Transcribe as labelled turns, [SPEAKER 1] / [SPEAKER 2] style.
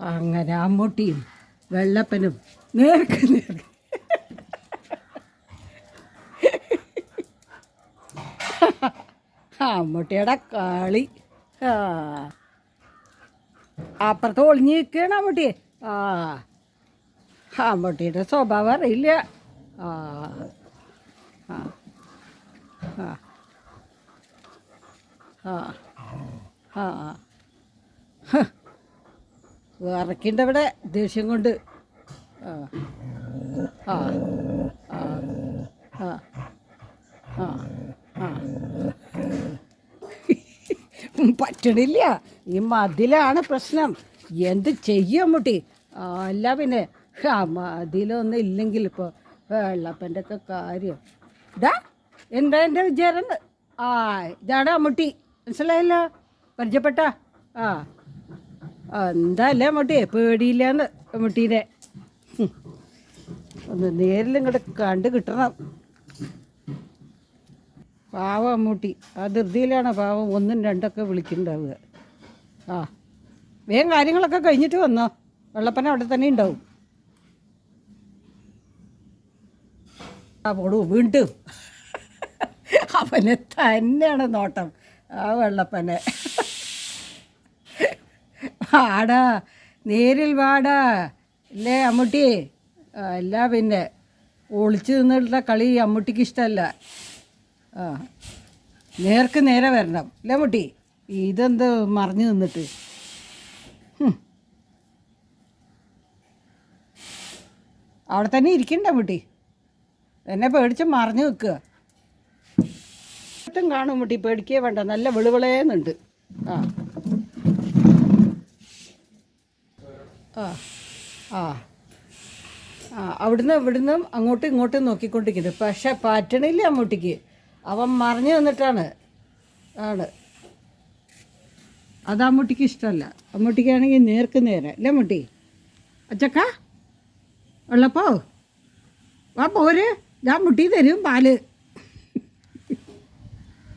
[SPEAKER 1] അങ്ങനെ അമ്മൂട്ടിയും വെള്ളപ്പനും നേർക്ക് നേർക്ക്. അമ്മൂട്ടിയുടെ കളി. ആ. അപ്പുറത്ത് ഒളിഞ്ഞ് നിൽക്കുകയാണ് അമ്മൂട്ടി. ആ. അമ്മൂട്ടിയുടെ സ്വഭാവം അറിയില്ല. ആ. ആ. ആ. ആ. ആ. വിറക്കിന്റെ അവിടെ ദേഷ്യം കൊണ്ട്. ആ. ആ. ആ. പറ്റണില്ല. ഈ മതിലാണ് പ്രശ്നം. എന്ത് ചെയ്യും മുട്ടി അല്ല പിന്നെ. ആ മതിലൊന്നും ഇല്ലെങ്കിൽ ഇപ്പോൾ വെള്ളപ്പന്റെ ഒക്കെ കാര്യം. ഇതാ എന്താ എന്റെ വിചാരം? ആ ഇതാണ് അമ്മുട്ടി. മനസ്സിലായല്ലോ? പരിചയപ്പെട്ട? ആ. ആ, എന്താ അല്ലേ അമ്മൂട്ടി പേടിയില്ലാന്ന് മുട്ടീനെ ഒന്ന് നേരിൽ ഇങ്ങോട്ട് കണ്ട് കിട്ടണം. പാവം അമ്മൂട്ടി ആ ധൃതിയിലാണ് പാവം ഒന്നും രണ്ടൊക്കെ വിളിക്കുന്നുണ്ടാവുക. ആ. വേഗം കാര്യങ്ങളൊക്കെ കഴിഞ്ഞിട്ട് വന്നോ. വെള്ളപ്പന അവിടെ തന്നെ ഉണ്ടാവും. ആ പോടൂ വീണ്ടും. അവനെ തന്നെയാണ് നോട്ടം. ആ വെള്ളപ്പനെ. വാടാ നേരിൽ വാടാ. അല്ലേ അമ്മൂട്ടി? അല്ല പിന്നെ ഒളിച്ചു നിന്നുള്ള കളി അമ്മൂട്ടിക്ക് ഇഷ്ടമല്ല. ആ നേർക്ക് നേരെ വരണം. അല്ലേ മുട്ടി ഇതെന്ത് മറിഞ്ഞു നിന്നിട്ട്. അവിടെ തന്നെ ഇരിക്കണ്ട മുട്ടി എന്നെ പേടിച്ച് മറിഞ്ഞു നിൽക്കുക. ഒട്ടും കാണും മുട്ടി പേടിക്കേ വേണ്ട. നല്ല വെളുവിളേന്നുണ്ട്. ആ. ആ ആ. ആ അവിടുന്ന് ഇവിടുന്ന് അങ്ങോട്ടും ഇങ്ങോട്ടും നോക്കിക്കൊണ്ടിരിക്കുന്നത് പക്ഷെ പാറ്റണില്ല അമ്മൂട്ടിക്ക് അവൻ മറിഞ്ഞു വന്നിട്ടാണ്. ആണ്. അത് അമ്മൂട്ടിക്ക് ഇഷ്ടമല്ല. അമ്മൂട്ടിക്കാണെങ്കിൽ നേർക്ക് നേരെ. അല്ലേ അമ്മൂട്ടി അച്ചക്ക ഉള്ളപ്പോ വാ പോര്. ഞാൻ മുട്ടി തരും പാൽ.